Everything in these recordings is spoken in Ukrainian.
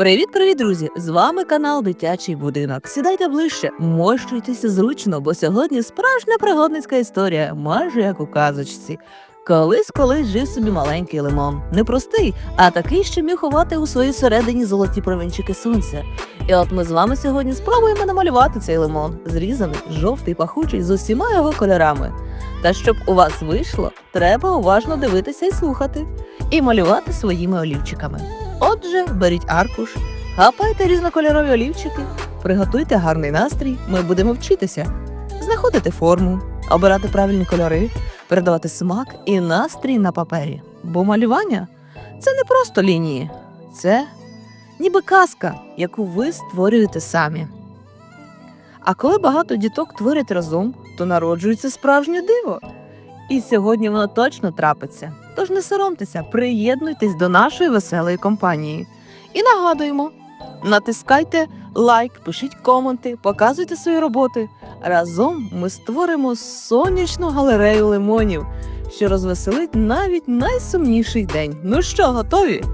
Привіт-привіт, друзі! З вами канал Дитячий будинок. Сідайте ближче, мощуйтеся зручно, бо сьогодні справжня пригодницька історія, майже як у казочці. Колись колись жив собі маленький лимон. Не простий, а такий, що міг ховати у своїй середині золоті промінчики сонця. І от ми з вами сьогодні спробуємо намалювати цей лимон, зрізаний, жовтий, пахучий з усіма його кольорами. Та щоб у вас вийшло, треба уважно дивитися і слухати, і малювати своїми олівчиками. Отже, беріть аркуш, гапайте різнокольорові олівчики, приготуйте гарний настрій, ми будемо вчитися, знаходити форму, обирати правильні кольори, передавати смак і настрій на папері. Бо малювання це не просто лінії, це ніби казка, яку ви створюєте самі. А коли багато діток творять разом, то народжується справжнє диво. І сьогодні воно точно трапиться. Тож не соромтеся, приєднуйтесь до нашої веселої компанії. І нагадуємо: натискайте лайк, пишіть коменти, показуйте свої роботи. Разом ми створимо сонячну галерею лимонів, що розвеселить навіть найсумніший день. Ну що, готові?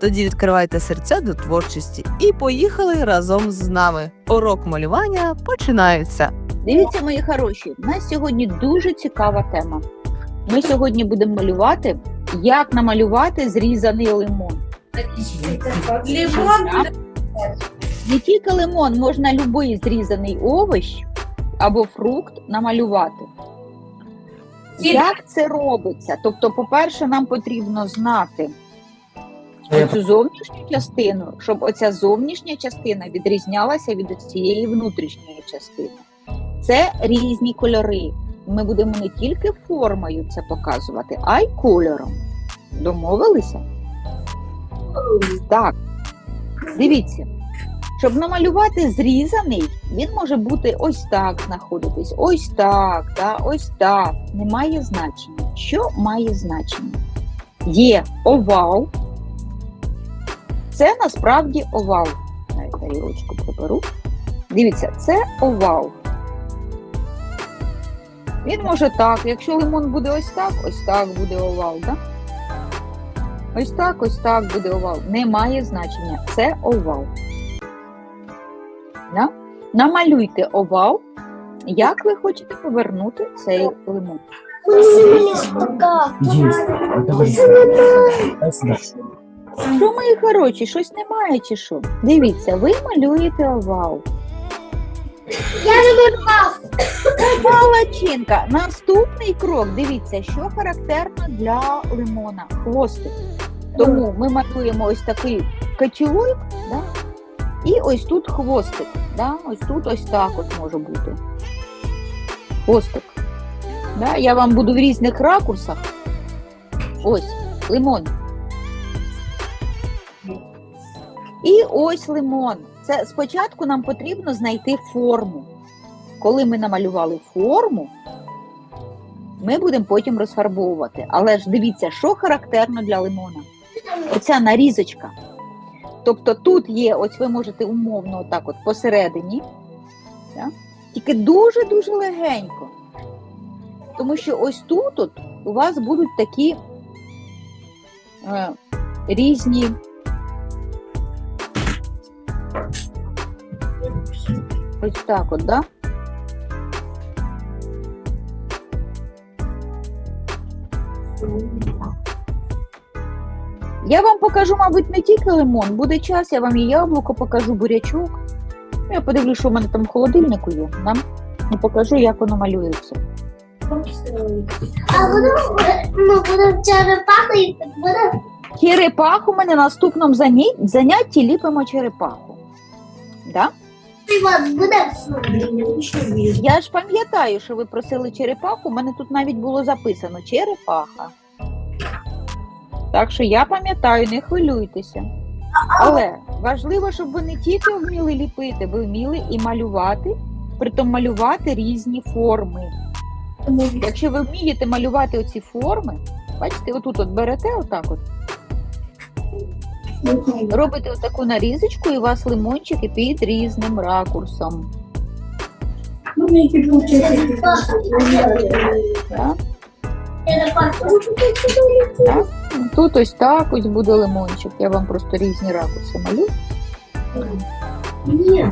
Тоді відкривайте серця до творчості і поїхали разом з нами. Урок малювання починається. Дивіться, мої хороші, у нас сьогодні дуже цікава тема. Ми сьогодні будемо малювати, як намалювати зрізаний лимон. Лимон Не тільки лимон, можна будь-який зрізаний овощ або фрукт намалювати. Як це робиться? Тобто, по-перше, нам потрібно знати цю зовнішню частину, щоб оця зовнішня частина відрізнялася від цієї внутрішньої частини. Це різні кольори. Ми будемо не тільки формою це показувати, а й кольором. Домовилися? Так. Дивіться, щоб намалювати зрізаний, він може бути ось так знаходитись, ось так, да, ось так. Не має значення. Що має значення? Є овал. Це насправді овал. Навіть тарілочку приберу. Дивіться, це овал. Він може так. Якщо лимон буде ось так, ось так буде овал, да? Ось так, ось так буде овал. Не має значення. Це овал. Да? Намалюйте овал. Як ви хочете повернути цей лимон? Що, мої хороші, щось немає чи що? Дивіться, ви малюєте овал. Я намалював. Молодчинка. Наступний крок. Дивіться, що характерно для лимона. Хвостик. Тому ми малюємо ось такий качелик, да? і ось тут хвостик. Да? Ось тут ось так от може бути. Хвостик. Да? Я вам буду в різних ракурсах. Ось, лимон. І ось лимон. Це спочатку нам потрібно знайти форму. Коли ми намалювали форму, ми будемо потім розфарбовувати. Але ж дивіться, що характерно для лимона. Оця нарізочка. Тобто тут є, ось ви можете умовно отак от посередині, да? тільки дуже-дуже легенько. Тому що ось тут от у вас будуть такі е, різні ось так от, да? Я вам покажу, мабуть, не тільки лимон. Буде час, я вам і яблуко покажу, бурячок. Ну, Я подивлюсь, що в мене там в холодильнику є. Да? І покажу, як воно малюється. А воно ну, буде черепаха і буде. Черепаху ми на наступному занятті ліпимо черепаху. Да? Я ж пам'ятаю, що ви просили черепаху, у мене тут навіть було записано черепаха. Так що я пам'ятаю, не хвилюйтеся. Але важливо, щоб ви не тільки вміли ліпити, ви вміли і малювати, притом малювати різні форми. Якщо ви вмієте малювати оці форми, бачите, отут от берете отак от, робите отаку нарізочку, і у вас лимончики під різним ракурсом. Так? Так? Тут ось так ось буде лимончик. Я вам просто різні ракурси малю. Ні.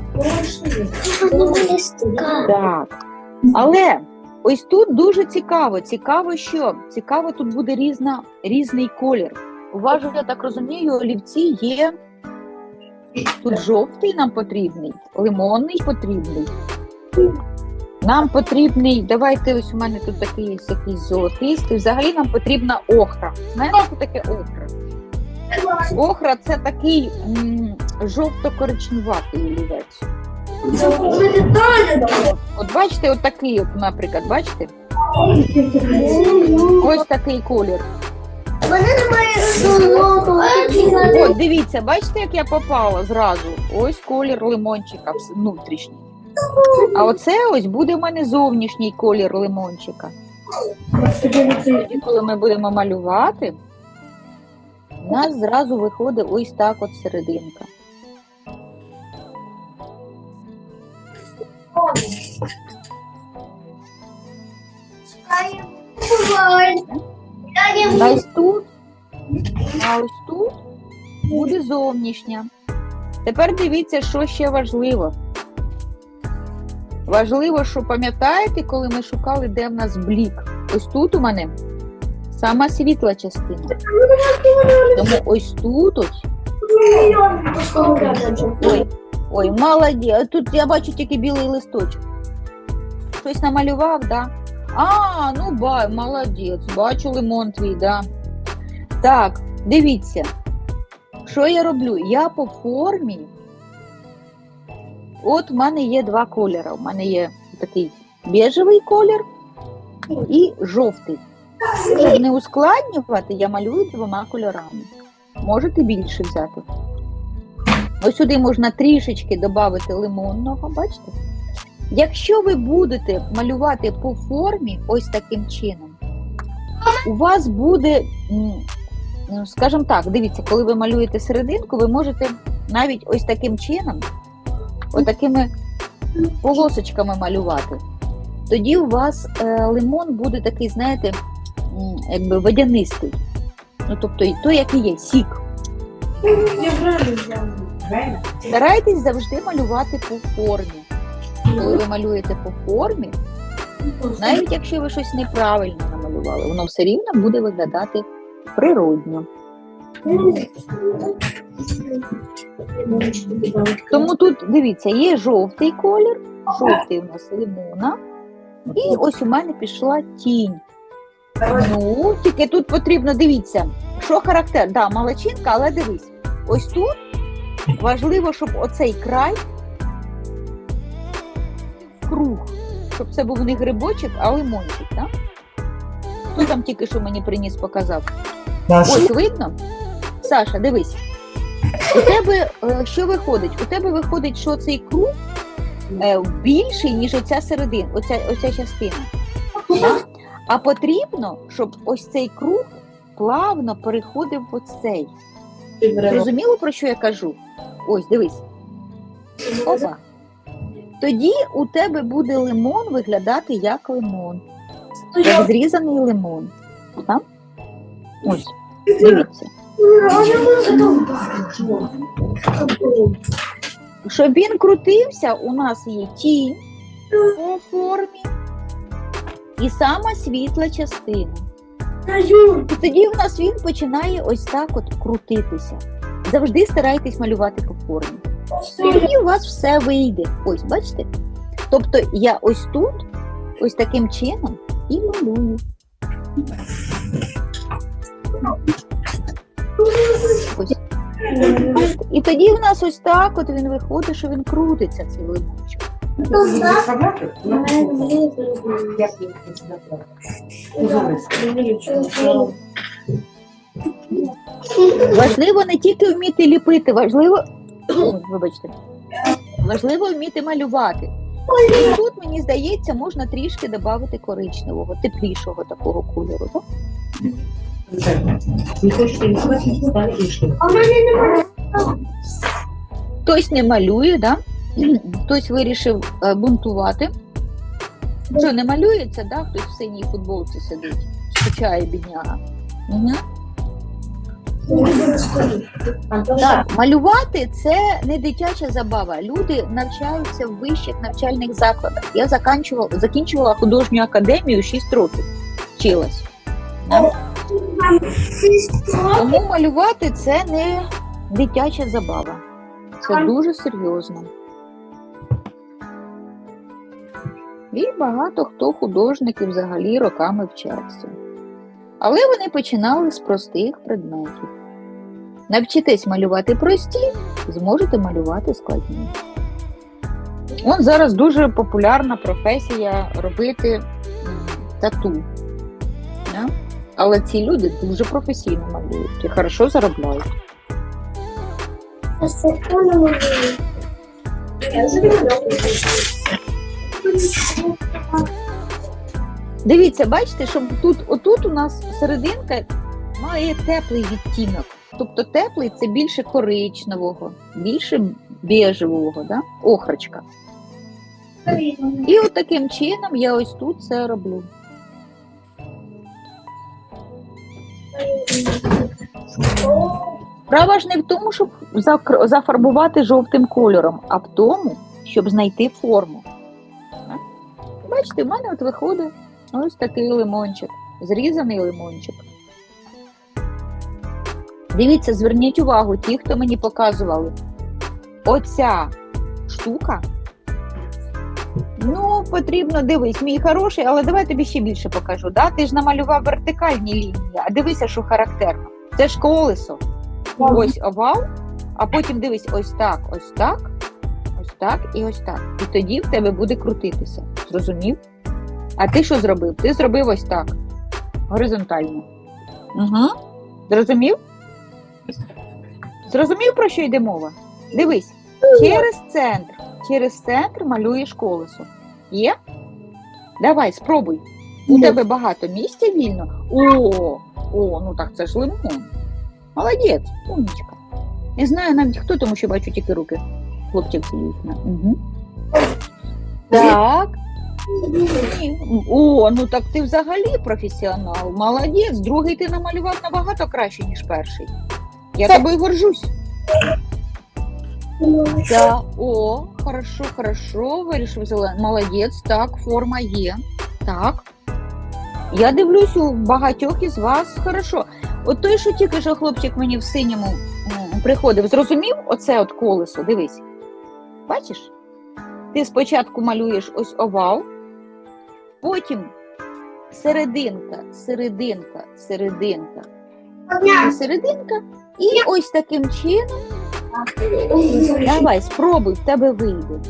Так. Але ось тут дуже цікаво. Цікаво, що цікаво, тут буде різна, різний колір. У вас, я так розумію, олівці є. Тут жовтий нам потрібний, лимонний потрібний. Нам потрібний, давайте ось у мене тут такий якийсь золотистий. Взагалі нам потрібна охра. Знаєте, що таке охра? Охра це такий жовто-коричневатий олівець. От бачите, от такий, наприклад, бачите? Ось такий колір. Вони немає солоду. От, дивіться, бачите, як я попала зразу? Ось колір лимончика внутрішній. А оце ось буде в мене зовнішній колір лимончика. Тоді, коли ми будемо малювати, у нас зразу виходить ось так от серединка. А ось тут, а ось тут буде зовнішня. Тепер дивіться, що ще важливо. Важливо, що пам'ятаєте, коли ми шукали, де в нас блік? Ось тут у мене сама світла частина. Тому ось тут ось. Ой, ой, молодець. Тут я бачу тільки білий листочок. Щось намалював, да? А, ну ба, молодець, бачу лимон твій, да. Так, дивіться. Що я роблю? Я по формі. От в мене є два кольори. У мене є такий бежевий колір і жовтий. Щоб не ускладнювати, я малюю двома кольорами. Можете більше взяти. Ось сюди можна трішечки додати лимонного, бачите? Якщо ви будете малювати по формі ось таким чином, у вас буде, ну, скажімо так, дивіться, коли ви малюєте серединку, ви можете навіть ось таким чином, отакими полосочками малювати. Тоді у вас е, лимон буде такий, знаєте, якби водянистий. Ну, тобто той, який є, сік. Я? Старайтесь завжди малювати по формі. Коли ви малюєте по формі, навіть якщо ви щось неправильно намалювали, воно все рівно буде виглядати природньо. Тому тут дивіться, є жовтий колір, жовтий у нас лимона, і ось у мене пішла тінь. Ну, тільки тут потрібно дивіться, що характер. Да, молодчинка, але дивись, ось тут важливо, щоб оцей край круг, щоб це був не грибочок, а лимончик, так? Хто там тільки що мені приніс показав? Ось видно? Саша, дивись. У тебе е, що виходить? У тебе виходить, що цей круг е, більший, ніж оця середина, оця, оця частина. Так? А потрібно, щоб ось цей круг плавно переходив в оцей. Зрозуміло, про що я кажу? Ось, дивись. Опа. Тоді у тебе буде лимон виглядати як лимон, як зрізаний лимон. Так? Ось, дивіться. Щоб він крутився, у нас є тінь по формі і сама світла частина. І тоді у нас він починає ось так от крутитися. Завжди старайтесь малювати по формі. І у вас все вийде. Ось, бачите? Тобто я ось тут, ось таким чином і малюю. Ось. І тоді в нас ось так от він виходить, що він крутиться, цей лимончик. Важливо не тільки вміти ліпити, важливо, Ой, вибачте, важливо вміти малювати. І тут, мені здається, можна трішки додати коричневого, теплішого такого кольору. Так? Хтось не малює, да? хтось вирішив е, бунтувати. Що не малюється, да? хтось в синій футболці сидить, скучає бідняга. Угу. Так, малювати це не дитяча забава. Люди навчаються в вищих навчальних закладах. Я заканчувала, закінчувала художню академію 6 років. Вчилась. Тому малювати це не дитяча забава. Це дуже серйозно. І багато хто художників взагалі роками вчаться. Але вони починали з простих предметів. Навчитесь малювати прості, зможете малювати складні. Он зараз дуже популярна професія робити тату. Да? Але ці люди дуже професійно малюють і хорошо заробляють. Дивіться, бачите, що тут, отут у нас серединка має теплий відтінок. Тобто теплий це більше коричневого, більше бежевого, да? охрочка. І от таким чином я ось тут це роблю. Справа ж не в тому, щоб зафарбувати жовтим кольором, а в тому, щоб знайти форму. Бачите, в мене от виходить ось такий лимончик, зрізаний лимончик. Дивіться, зверніть увагу, ті, хто мені показували. Оця штука. Ну, потрібно, дивись, мій хороший, але давай тобі ще більше покажу. Да? Ти ж намалював вертикальні лінії, а дивися, що характерно. Це ж колесо. Ось овал, а потім дивись ось так, ось так, ось так і ось так. І тоді в тебе буде крутитися. Зрозумів? А ти що зробив? Ти зробив ось так. Горизонтально. Угу. Зрозумів? Зрозумів, про що йде мова? Дивись, через центр. Через центр малюєш колесо. Є? Давай, спробуй. У тебе багато місця вільно. О, о, ну так це ж лимон. Молодець, умничка. Не знаю навіть хто, тому що бачу тільки руки. Сидить. Угу. Так. Ні. О, ну так ти взагалі професіонал. Молодець. Другий ти намалював набагато краще, ніж перший. Я Це- тобою горжусь. Да. О, хорошо, хорошо. Вирішив зелен. Молодець, так, форма є. Так. Я дивлюсь, у багатьох із вас хорошо. От той, що тільки що хлопчик мені в синьому приходив, зрозумів оце от колесо, дивись. Бачиш? Ти спочатку малюєш ось овал, потім серединка, серединка, серединка, і серединка, і ось таким чином. Давай, спробуй, в тебе вийде.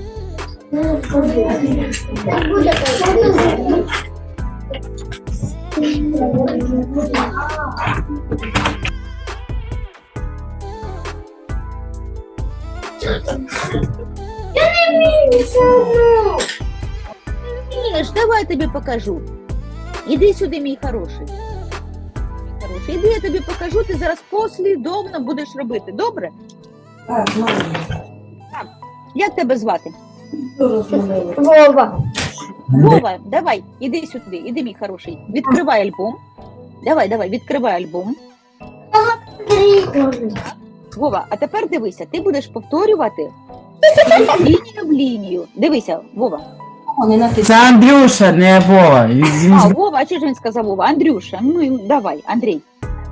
Ні, ж давай я тобі покажу. Іди сюди, мій хороший. Мій хороший. Іди, я тобі покажу, ти зараз послідовно будеш робити. Добре? Так, мама. Як тебе звати? Вова. Вова, давай, іди сюди, іди, мій хороший. Відкривай альбом. Давай, давай, відкривай альбом. Вова, а тепер дивися, ти будеш повторювати лінію в лінію. Дивися, Вова. Не натисни. Це Андрюша, не Вова. А, Вова, а чи ж він сказав Вова? Андрюша, ну давай, Андрій.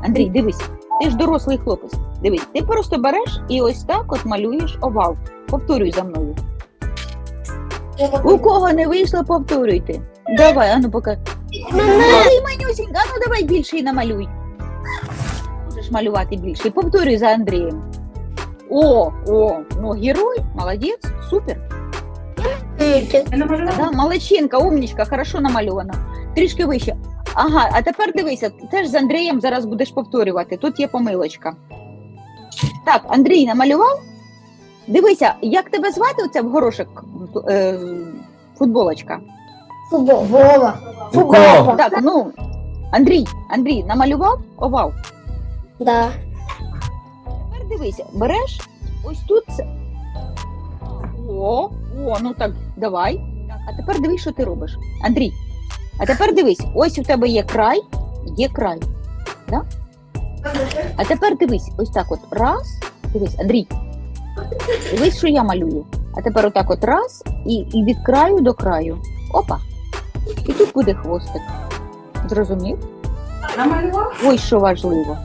Андрій, дивись, ти ж дорослий хлопець. Дивись, ти просто береш і ось так от малюєш овал. Повторюй за мною. У кого не вийшло, повторюйте. Давай, ану поки. Малий манюсінька, ану давай більше і намалюй. Можеш малювати більше. І повторюй за Андрієм. О, о, ну герой, молодець, супер. Да, молодчинка, умнічка, хорошо намальована. Трішки вище. Ага, а тепер дивися, ти теж з Андрієм зараз будеш повторювати. Тут є помилочка. Так, Андрій намалював. Дивися, як тебе звати оця в горошок е, футболочка? Вова. Вова. Так, ну, Андрій, Андрій, намалював овал. Да. Тепер дивися, береш ось тут. О, о, ну так, давай. А тепер дивись, що ти робиш. Андрій, а тепер дивись, ось у тебе є край, є край. Да? А тепер дивись, ось так от раз. Дивись, Андрій. Дивись, що я малюю. А тепер отак от раз і, і від краю до краю. Опа. І тут буде хвостик. Зрозумів? Намалював? Ось що важливо.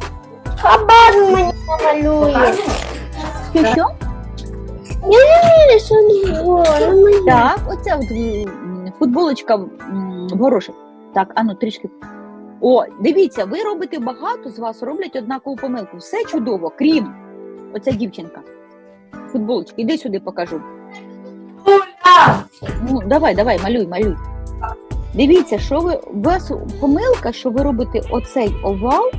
Хабар мені намалює. Що що? Я не вірю, що не було. Так, оця от, м, футболочка м, горошек. Так, ану, трішки. О, дивіться, ви робите багато з вас роблять однакову помилку. Все чудово, крім оця дівчинка. Футболочка, іди сюди покажу. Ну, давай, давай, малюй, малюй. Дивіться, що ви у вас помилка, що ви робите оцей овал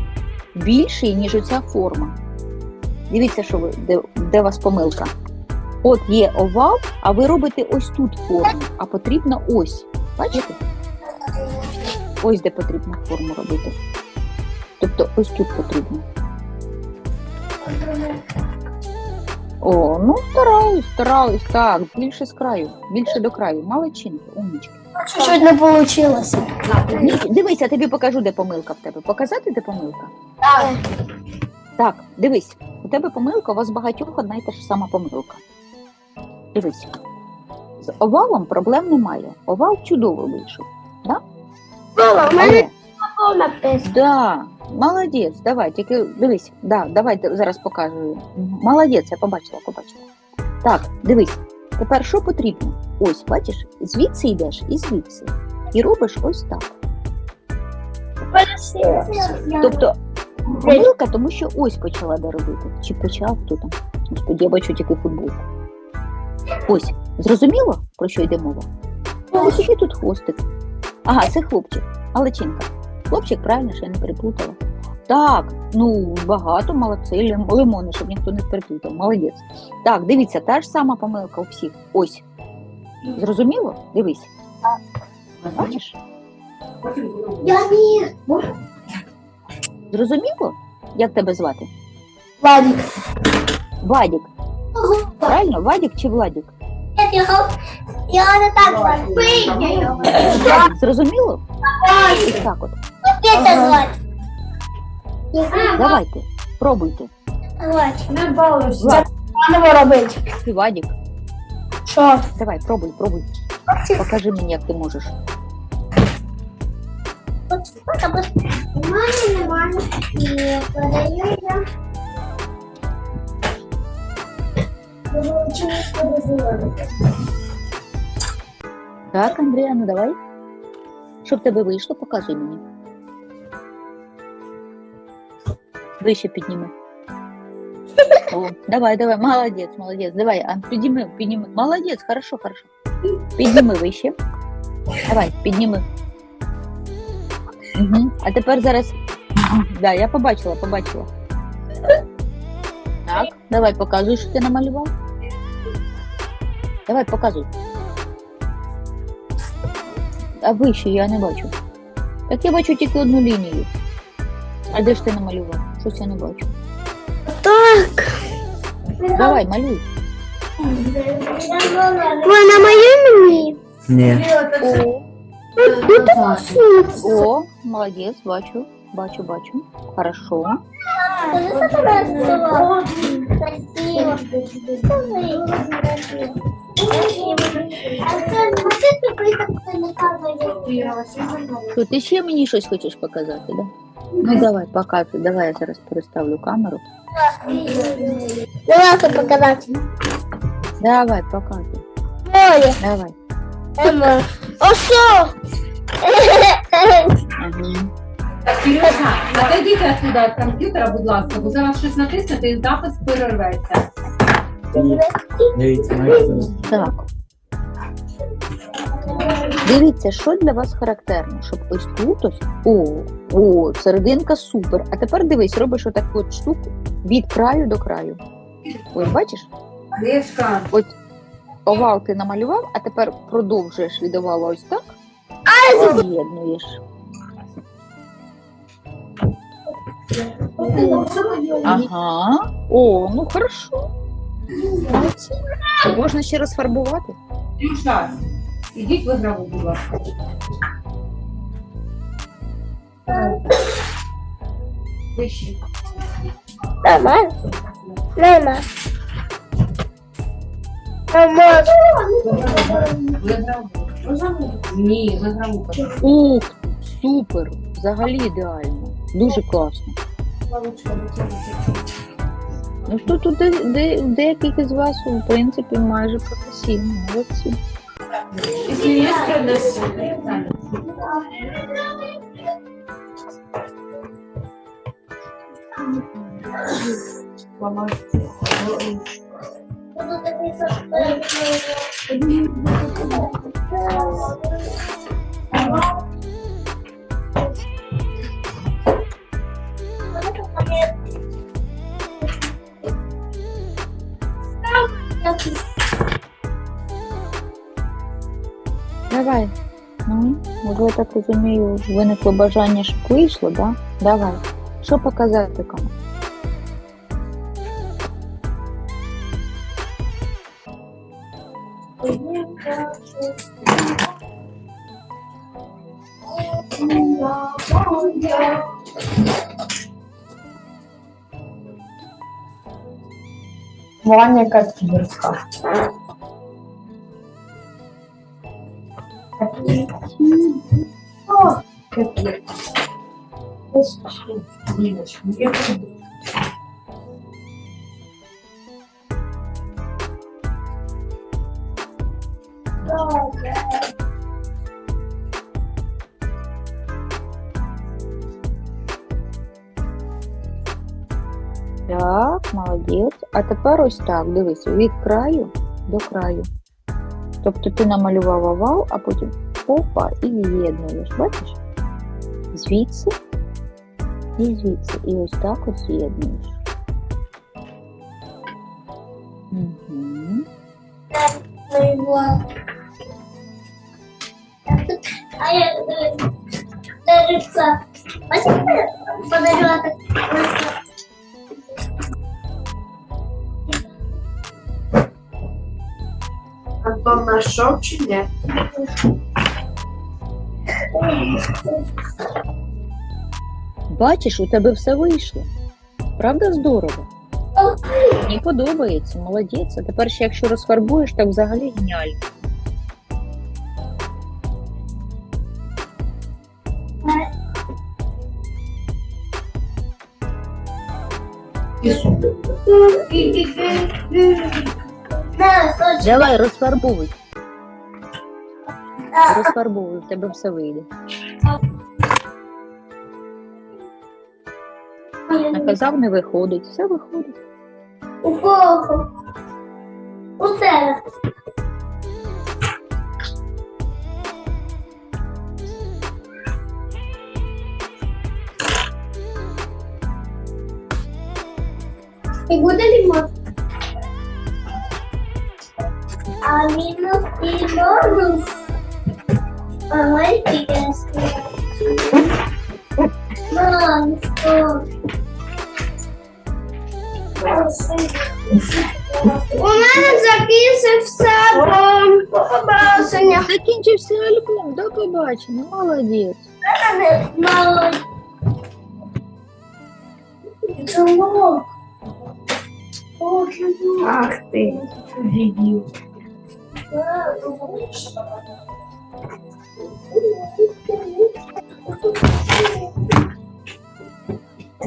більший, ніж оця форма. Дивіться, що ви де, де у вас помилка. От є овал, а ви робите ось тут форму, а потрібно ось. Бачите? Ось де потрібно форму робити. Тобто ось тут потрібно. О, ну стараюсь, стараюсь. Так, більше з краю, більше до краю. Молодчинка, умничка. Чуть не вийшло. Дивись, я тобі покажу, де помилка в тебе. Показати, де помилка? Так, дивись, у тебе помилка, у вас багатьох одна й та ж сама помилка. Дивись. З овалом проблем немає. Овал чудово вийшов. Мама, в мене Але, такого написано. да, молодець, давай, тільки дивись, да, давай зараз покажу. Молодець, я побачила, побачила. Так, дивись, тепер що потрібно? Ось, бачиш, звідси йдеш і звідси. І робиш ось так. Тобто помилка, тому що ось почала де робити. Чи почав хто там? Господи, я бачу тільки футболку. Ось, зрозуміло, про що йде мова? Ось який тут хвостик. Ага, це хлопчик, маличинка. Хлопчик, правильно, що я не переплутала. Так, ну багато молодці, лимони, щоб ніхто не переплутав. Молодець. Так, дивіться, та ж сама помилка у всіх. Ось. Зрозуміло? Дивись. Бачиш? Я ні. Зрозуміло? Як тебе звати? Владик. Вадік. Правильно, Вадік чи Владік? Я його, я не так звати. Пийте зрозуміло? Ось так от. Звати. Давайте, пробуйте. Не. Влад, Паново робити. ти Вадік, Що? давай, пробуй, пробуй. Покажи мені, як ти можеш. Нормально, нормально. Не подаю я. Так, Андрія, ну давай. Що в тебе вийшло, показуй мені. Вище підніми. О, давай, давай, молодець, молодець. Давай, а, підніми, підніми. Молодець, хорошо, хорошо. Підніми вище. Давай, підніми. Угу. А тепер зараз. Мгм. Да, я побачила, побачила. Так, давай показуй, що ти намалював. Давай, показуй. А вище я не бачу. Так я бачу тільки одну лінію. А де ж ти намалював? Щось я не бачу. Так. Давай, малюй. Ви на моєму мені? Ні. О, молодець, бачу, бачу, бачу. Хорошо. Що, ти ще мені щось хочеш показати, да? Ну давай, показуй. Давай я зараз переставлю камеру. Давайте показати. Давай, показуй. Море. Давай. Ема. Осо! Ага. Так, Кирюша, отойдіть оттуда від комп'ютера, будь ласка, бо зараз щось натиснете і запис перерветься. Дивіться, моє Так. Дивіться, що для вас характерно, щоб ось тут ось. О, о, серединка супер. А тепер дивись, робиш отаку от штуку від краю до краю. Ось бачиш? Олешка, От овал ти намалював, а тепер продовжуєш від овала ось так. І з'єднуєш. Ага. О, ну хорошо. Можна ще розфарбувати. Кирюша, ідіть в ігрову, будь ласка. Вище. Нормально. Нормально. Нормально. Ні, загравуха. Ух, супер! Взагалі ідеально. Дуже класно. Ну що тут де, де, деяких із вас, в принципі, майже професійні. Молодці. Якщо є так розумію, виникло бажання, щоб вийшло, да? Давай. Що показати кому? Ваня Копирка. Так, молодець. А тепер ось так, дивись, від краю до краю. Тобто ти намалював овал, а потім опа і з'єднуєш. Бачиш? Звідси і звідси. І ось так от з'єднуєш. Угу. Антон нашел чи ні? Бачиш, у тебе все вийшло. Правда здорово? Мені подобається, молодець. А тепер ще якщо розфарбуєш, так взагалі геніально. Давай, розфарбуй. Розфарбуй, в тебе все вийде. Наказав, не виходить, все виходить. У кого? У тебе. І буде лімон. А мінус і бонус. Ага, інтересно. Мам, що? У мене закінчився побачення. Закінчився альбом, до побачення, молодець. Чому? Ах ти, дебіл.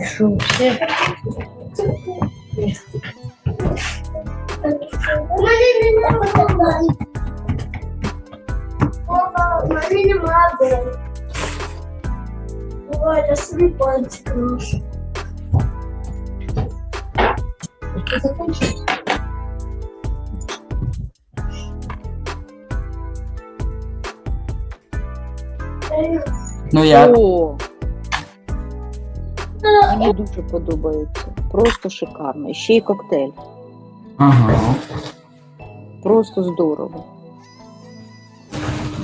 Що ще? У мене немає побачення. Папа, у мене немає. Ой, я собі пальці крошу. Ну як? О! Мені дуже подобається. Просто шикарно. І Ще й коктейль. Ага. Просто здорово.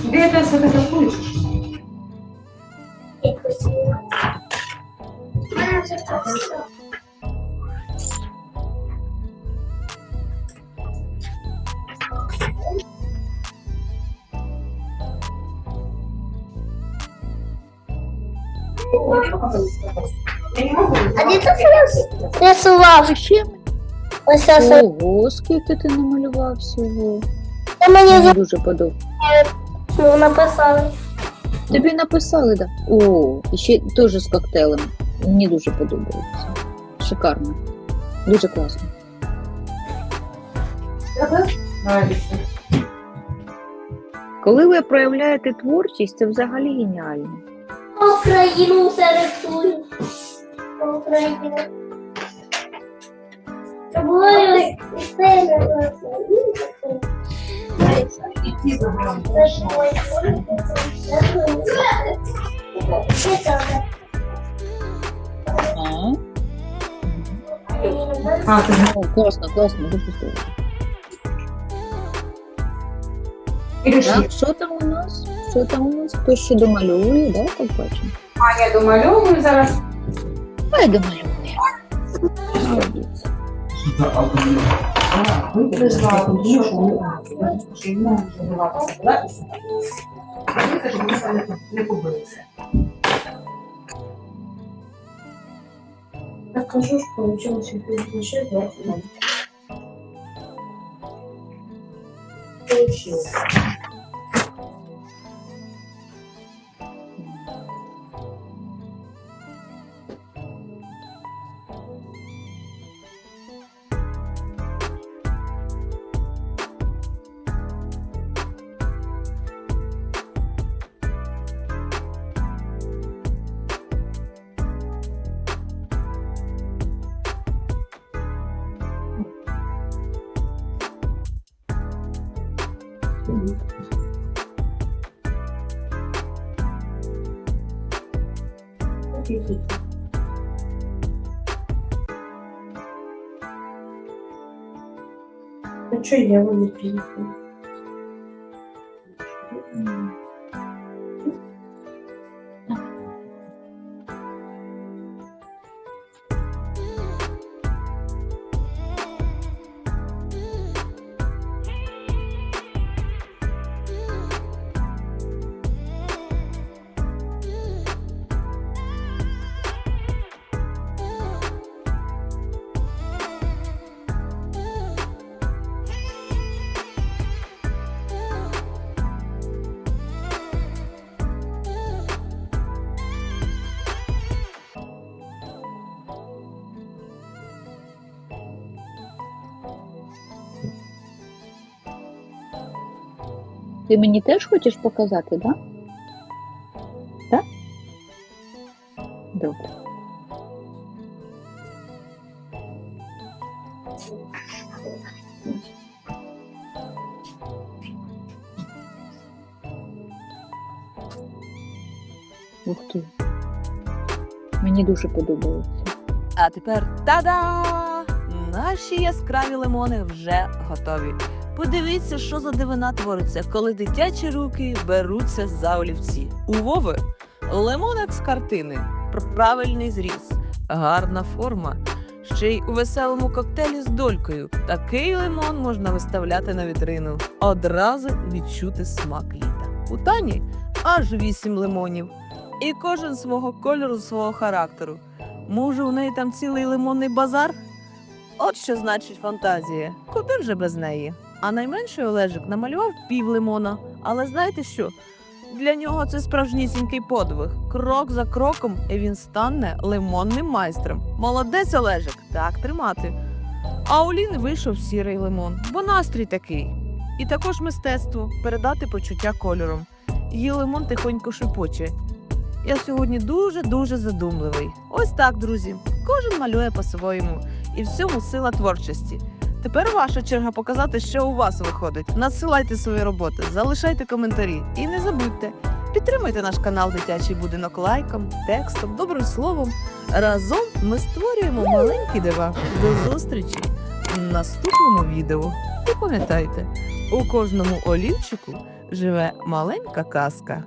Де ти сфотографуєш? У мене де ти рисував? Ось це ого, скільки ти намалював всього. Це мені Мені дуже подобається. знову написали. Тобі написали, так? Да? О, і ще теж з коктейлем. Мені дуже подобається. Шикарно. Дуже класно. Коли ви проявляєте творчість, це взагалі геніально. Україну все рисую. Це. А, ты О, класно, класно, дуже. Так, що там у нас? Що там у нас? Хтось ще домалює, да, так бачимо? А я домальовую зараз. Самі не побилися. Так кажу, що получилось лише два. Получилось. А что я его не Ти мені теж хочеш показати, так? Да? Так? Добре. Ух ти. Мені дуже подобається. А тепер та-да! Наші яскраві лимони вже готові. Подивіться, що за дивина твориться, коли дитячі руки беруться за олівці. У Вови лимонок з картини, правильний зріз, гарна форма. Ще й у веселому коктейлі з долькою. Такий лимон можна виставляти на вітрину. Одразу відчути смак літа. У Тані аж вісім лимонів. І кожен свого кольору, свого характеру. Може, у неї там цілий лимонний базар? От що значить фантазія. Куди вже без неї? А найменший Олежик намалював пів лимона. Але знаєте що? Для нього це справжнісінький подвиг. Крок за кроком і він стане лимонним майстром. Молодець Олежик, так тримати. А у Ліни вийшов сірий лимон, бо настрій такий. І також мистецтво передати почуття кольором. Її лимон тихонько шепоче. Я сьогодні дуже-дуже задумливий. Ось так, друзі. Кожен малює по-своєму, і в цьому сила творчості. Тепер ваша черга показати, що у вас виходить. Надсилайте свої роботи, залишайте коментарі і не забудьте. Підтримайте наш канал Дитячий будинок лайком, текстом, добрим словом. Разом ми створюємо маленькі дива. До зустрічі в наступному відео. І пам'ятайте, у кожному олівчику живе маленька казка.